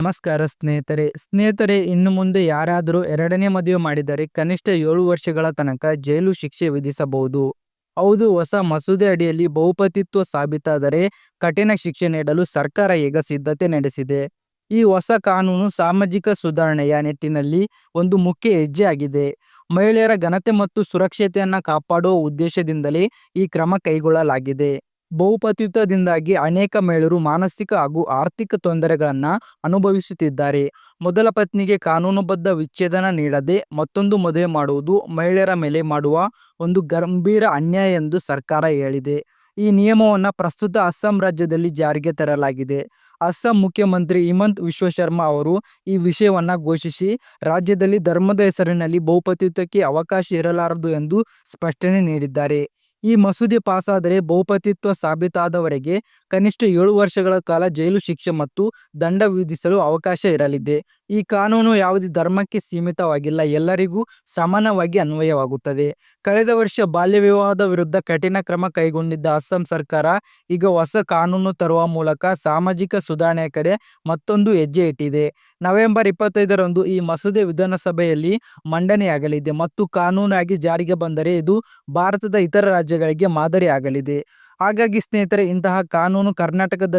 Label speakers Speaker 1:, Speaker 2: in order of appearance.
Speaker 1: ನಮಸ್ಕಾರ ಸ್ನೇಹಿತರೆ. ಸ್ನೇಹಿತರೆ, ಇನ್ನು ಮುಂದೆ ಯಾರಾದರೂ ಎರಡನೇ ಮದುವೆ ಮಾಡಿದರೆ ಕನಿಷ್ಠ ಏಳು ವರ್ಷಗಳ ತನಕ ಜೈಲು ಶಿಕ್ಷೆ ವಿಧಿಸಬಹುದು. ಹೌದು, ಹೊಸ ಮಸೂದೆ ಅಡಿಯಲ್ಲಿ ಬಹುಪತಿತ್ವ ಸಾಬೀತಾದರೆ ಕಠಿಣ ಶಿಕ್ಷೆ ನೀಡಲು ಸರ್ಕಾರ ಈಗ ಸಿದ್ಧತೆ ನಡೆಸಿದೆ. ಈ ಹೊಸ ಕಾನೂನು ಸಾಮಾಜಿಕ ಸುಧಾರಣೆಯ ನಿಟ್ಟಿನಲ್ಲಿ ಒಂದು ಮುಖ್ಯ ಹೆಜ್ಜೆ ಆಗಿದೆ. ಮಹಿಳೆಯರ ಘನತೆ ಮತ್ತು ಸುರಕ್ಷತೆಯನ್ನು ಕಾಪಾಡುವ ಉದ್ದೇಶದಿಂದಲೇ ಈ ಕ್ರಮ ಕೈಗೊಳ್ಳಲಾಗಿದೆ. ಬಹುಪತಿತ್ವದಿಂದಾಗಿ ಅನೇಕ ಮಹಿಳೆಯರು ಮಾನಸಿಕ ಹಾಗೂ ಆರ್ಥಿಕ ತೊಂದರೆಗಳನ್ನ ಅನುಭವಿಸುತ್ತಿದ್ದಾರೆ. ಮೊದಲ ಪತ್ನಿಗೆ ಕಾನೂನುಬದ್ಧ ವಿಚ್ಛೇದನ ನೀಡದೆ ಮತ್ತೊಂದು ಮದುವೆ ಮಾಡುವುದು ಮಹಿಳೆಯರ ಮೇಲೆ ಮಾಡುವ ಒಂದು ಗಂಭೀರ ಅನ್ಯಾಯ ಎಂದು ಸರ್ಕಾರ ಹೇಳಿದೆ. ಈ ನಿಯಮವನ್ನು ಪ್ರಸ್ತುತ ಅಸ್ಸಾಂ ರಾಜ್ಯದಲ್ಲಿ ಜಾರಿಗೆ ತರಲಾಗಿದೆ. ಅಸ್ಸಾಂ ಮುಖ್ಯಮಂತ್ರಿ ಹಿಮಂತ್ ವಿಶ್ವ ಶರ್ಮಾ ಅವರು ಈ ವಿಷಯವನ್ನು ಘೋಷಿಸಿ, ರಾಜ್ಯದಲ್ಲಿ ಧರ್ಮದ ಹೆಸರಿನಲ್ಲಿ ಬಹುಪತಿತ್ವಕ್ಕೆ ಅವಕಾಶ ಇರಲಾರದು ಎಂದು ಸ್ಪಷ್ಟನೆ ನೀಡಿದ್ದಾರೆ. ಈ ಮಸೂದೆ ಪಾಸಾದರೆ ಬಹುಪತಿತ್ವ ಸಾಬೀತಾದವರೆಗೆ ಕನಿಷ್ಠ ಏಳು ವರ್ಷಗಳ ಕಾಲ ಜೈಲು ಶಿಕ್ಷೆ ಮತ್ತು ದಂಡ ವಿಧಿಸಲು ಅವಕಾಶ ಇರಲಿದೆ. ಈ ಕಾನೂನು ಯಾವುದೇ ಧರ್ಮಕ್ಕೆ ಸೀಮಿತವಾಗಿಲ್ಲ. ಎಲ್ಲರಿಗೂ ಸಮಾನವಾಗಿ ಅನ್ವಯವಾಗುತ್ತದೆ. ಕಳೆದ ವರ್ಷ ಬಾಲ್ಯ ವಿವಾಹದ ವಿರುದ್ಧ ಕಠಿಣ ಕ್ರಮ ಕೈಗೊಂಡಿದ್ದ ಅಸ್ಸಾಂ ಸರ್ಕಾರ ಈಗ ಹೊಸ ಕಾನೂನು ತರುವ ಮೂಲಕ ಸಾಮಾಜಿಕ ಸುಧಾರಣೆಯ ಕಡೆ ಮತ್ತೊಂದು ಹೆಜ್ಜೆ ಇಟ್ಟಿದೆ. ನವೆಂಬರ್ ಇಪ್ಪತ್ತೈದರಂದು ಈ ಮಸೂದೆ ವಿಧಾನಸಭೆಯಲ್ಲಿ ಮಂಡನೆಯಾಗಲಿದೆ ಮತ್ತು ಕಾನೂನಾಗಿ ಜಾರಿಗೆ ಬಂದರೆ ಇದು ಭಾರತದ ಇತರ ರಾಜ್ಯಗಳಿಗೆ ಮಾದರಿಯಾಗಲಿದೆ. ಹಾಗಾಗಿ ಸ್ನೇಹಿತರೆ, ಇಂತಹ ಕಾನೂನು ಕರ್ನಾಟಕದಲ್ಲಿ